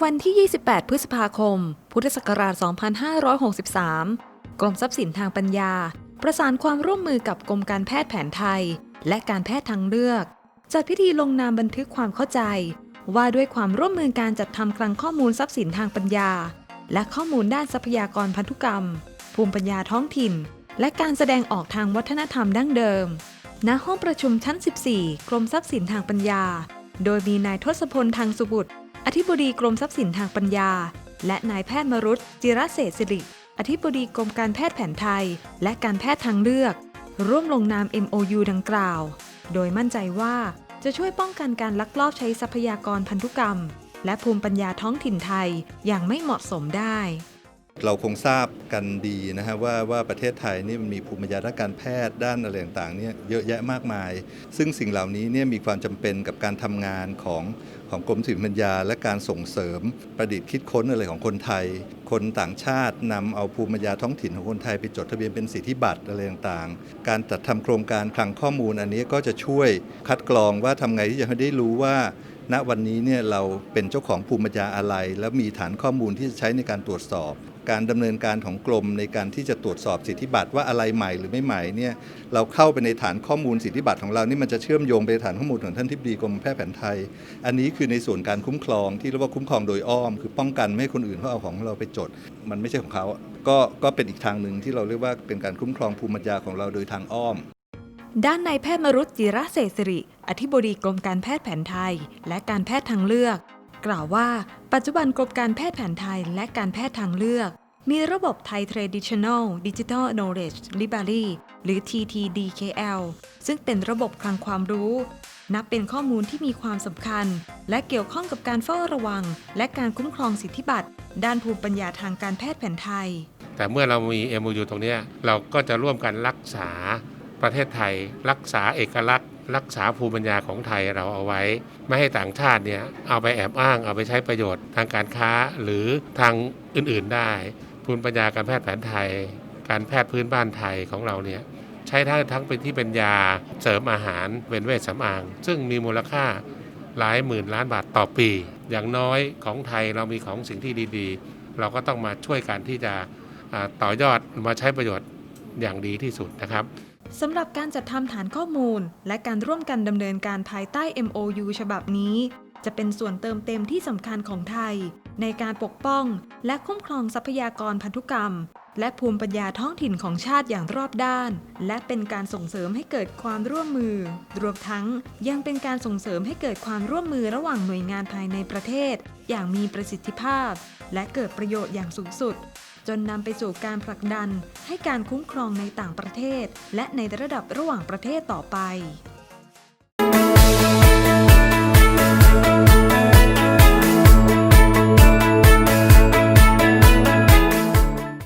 วันที่ 28 พฤษภาคม พุทธศักราช 2563 กรมทรัพย์สินทางปัญญา ประสานความร่วมมือกับกรมการแพทย์แผนไทย และการแพทย์ทางเลือก จัดพิธีลงนามบันทึกความเข้าใจ ว่าด้วยความร่วมมือการจัดทำคลังข้อมูลทรัพย์สินทางปัญญา และข้อมูลด้านทรัพยากรพันธุกรรม ภูมิปัญญาท้องถิ่น และการแสดงออกทางวัฒนธรรมดั้งเดิม ณ ห้องประชุมชั้น 14 กรมทรัพย์สินทางปัญญา โดยมีนายทศพลทางสุบุตร อธิบดีกรมทรัพย์สินทางปัญญา และนายแพทย์มรุตจิระเศษฐศิริ อธิบดีกรมการแพทย์แผนไทย และการแพทย์ทางเลือก ร่วมลงนาม MOU ดังกล่าว โดยมั่นใจว่าจะช่วยป้องกันการลักลอบใช้ทรัพยากรพันธุกรรม และภูมิปัญญาท้องถิ่นไทยอย่างไม่เหมาะสมได้ เราคงทราบกันดีนะฮะว่าว่าประเทศไทยนี่มันมีภูมิปัญญาด้านการแพทย์ด้านอะไรต่างๆเนี่ยเยอะแยะมากมาย ซึ่งสิ่งเหล่านี้เนี่ยมีความจำเป็นกับการทำงานของของกรมศิลปปัญญา และการส่งเสริมประดิษฐ์คิดค้นอะไรของคนไทย คนต่างชาตินำเอาภูมิปัญญาท้องถิ่นของคนไทยไปจดทะเบียนเป็นสิทธิบัตรอะไรต่างๆ การจัดทำโครงการคลังข้อมูลอันนี้ก็จะช่วยคัดกรองว่าทำไงที่จะให้ได้รู้ว่าณวันนี้เนี่ยเราเป็นเจ้าของภูมิปัญญาอะไร แล้วมีฐานข้อมูลที่จะใช้ในการตรวจสอบ การดำเนินการของกรมในการที่จะตรวจสอบสิทธิบัตรว่าอะไรใหม่หรือไม่ใหม่เนี่ยเราเข้าไปในฐานข้อมูลสิทธิบัตรของเรานี่มันจะเชื่อมโยงไปฐานข้อมูลของท่านทิบดีกรมแพทย์แผนไทย อันนี้คือในส่วนการคุ้มครองที่เรียกว่าคุ้มครองโดยอ้อม คือป้องกันไม่ให้คนอื่นเขาเอาของเราไปจด มันไม่ใช่ของเขาก็ก็เป็นอีกทางหนึ่งที่เราเรียกว่าเป็นการคุ้มครองภูมิปัญญาของเราโดยทางอ้อมด้านนายแพทย์มรุตจิระเศรษฐศิริ อธิบดีกรมการแพทย์แผนไทย และการแพทย์ทางเลือก กล่าวว่า ปัจจุบันกรมการแพทย์แผนไทยและการแพทย์ทางเลือก มีระบบไทย Traditional Digital Knowledge Library หรือ TTDKL ซึ่งเป็นระบบคลังความรู้ นับเป็นข้อมูลที่มีความสำคัญ และเกี่ยวข้องกับการเฝ้าระวัง และการคุ้มครองสิทธิบัตรด้านภูมิปัญญาทางการแพทย์แผนไทย แต่เมื่อเรามี MOU ตรงนี้เราก็จะร่วมกันรักษาประเทศไทย รักษาเอกลักษณ์ รักษาภูมิปัญญาของไทยเราเอาไว้ ไม่ให้ต่างชาติเนี่ยเอาไปแอบอ้างเอาไปใช้ประโยชน์ทางการค้าหรือทางอื่นๆได้ ภูมิปัญญาการแพทย์แผนไทย การแพทย์พื้นบ้านไทยของเราเนี่ยใช้ได้งทั้งเป็นที่เป็นยาเสริมอาหารเป็นเวชสำอาง ซึ่งมีมูลค่าหลายหมื่นล้านบาทต่อปี อย่างน้อยของไทยเรามีของสิ่งที่ดีๆ เราก็ต้องมาช่วยกันที่จะต่อยอดมาใช้ประโยชน์อย่างดีที่สุดนะครับ สำหรับการจัดทำฐานข้อมูล และการร่วมกันดำเนินการภายใต้ MOU ฉบับนี้ จะเป็นส่วนเติมเต็มที่สำคัญของไทย ในการปกป้องและคุ้มครองทรัพยากรพันธุกรรม และภูมิปัญญาท้องถิ่นของชาติอย่างรอบด้าน และเป็นการส่งเสริมให้เกิดความร่วมมือ รวมทั้งยังเป็นการส่งเสริมให้เกิดความร่วมมือระหว่างหน่วยงานภายในประเทศ อย่างมีประสิทธิภาพ และเกิดประโยชน์อย่างสูงสุด จนนำไปสู่การผลักดันให้การคุ้มครองในต่างประเทศ และในระดับระหว่างประเทศต่อไป